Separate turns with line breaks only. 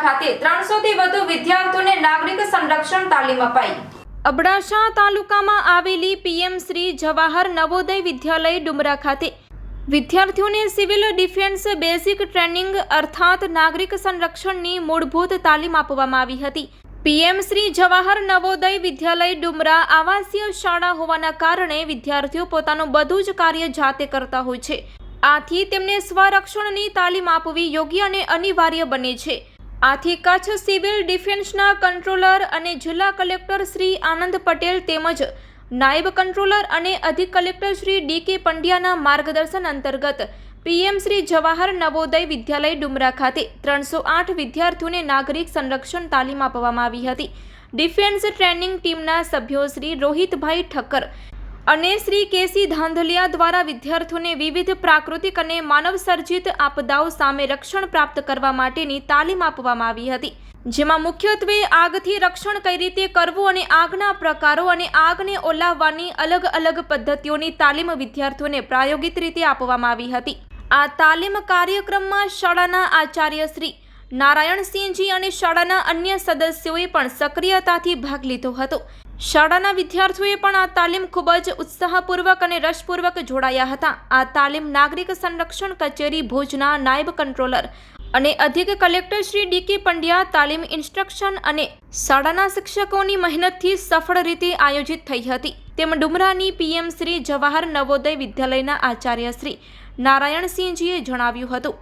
ખાતે ત્રણસોથી વધુ વિદ્યાર્થીઓને નાગરિક સંરક્ષણ તાલીમ અપાઈ. અબડાસા તાલુકામાં આવેલી પીએમ શ્રી જવાહર નવોદય વિદ્યાલય ડુમરા ખાતે વિદ્યાર્થીઓને સિવિલ ડિફેન્સ બેઝિક ટ્રેનિંગ અર્થાત નાગરિક સંરક્ષણની મૂળભૂત તાલીમ આપવામાં આવી હતી. પીએમ શ્રી જવાહર નવોદય વિદ્યાલય ડુમરા આવાસીય શાળા હોવાના કારણે વિદ્યાર્થીઓ પોતાનું બધું જ કાર્ય જાતે કરતા હોય છે. આથી તેમને સ્વરક્ષણની તાલીમ આપવી યોગ્ય અને અનિવાર્ય બને છે. આથી કચ્છ સિવિલ ડિફેન્સના કંટ્રોલર અને જિલ્લા કલેક્ટર શ્રી આનંદ પટેલ તેમજ નાયબ કંટ્રોલર અને અધિક કલેક્ટર શ્રી ડી કે પંડ્યાના માર્ગદર્શન અંતર્ગત પીએમ શ્રી જવાહર નવોદય વિદ્યાલય ડુમરા ખાતે ત્રણસો આઠ વિદ્યાર્થીઓને નાગરિક સંરક્ષણ તાલીમ આપવામાં આવી હતી. ડિફેન્સ ટ્રેનિંગ ટીમના સભ્યો શ્રી રોહિતભાઈ ઠક્કર અને શ્રી કેસી ધાંધલિયા દ્વારા વિદ્યાર્થીઓને વિવિધ પ્રાકૃતિક અને માનવસર્જિત આપદાઓ સામે રક્ષણ પ્રાપ્ત કરવા માટેની તાલીમ આપવામાં આવી હતી. જેમાં મુખ્યત્વે આગથી રક્ષણ કઈ રીતે કરવું અને આગના પ્રકારો અને આગને ઓલાવવાની અલગ અલગ પદ્ધતિઓની તાલીમ વિદ્યાર્થીઓને પ્રાયોગિક રીતે આપવામાં આવી હતી. આ તાલીમ કાર્યક્રમમાં શાળાના આચાર્ય શ્રી નારાયણસિંહજી અને શાળાના અન્ય સદસ્યોએ પણ સક્રિયતાથી ભાગ લીધો હતો. શાળાના વિદ્યાર્થીઓએ પણ આ તાલીમ ખૂબ જ ઉત્સાહપૂર્વક અને રસપૂર્વક જોડાયા હતા. આ તાલીમ નાગરિક સંરક્ષણ કચેરી ભુજના નાયબ કંટ્રોલર અને અધિક કલેક્ટર શ્રી ડી કે પંડ્યા તાલીમ ઇન્સ્ટ્રક્શન અને શાળાના શિક્ષકોની મહેનતથી સફળ રીતે આયોજિત થઈ હતી. તેમ ડુમરાની પીએમ શ્રી જવાહર નવોદય વિદ્યાલયના આચાર્ય શ્રી નારાયણસિંહજીએ જણાવ્યું હતું.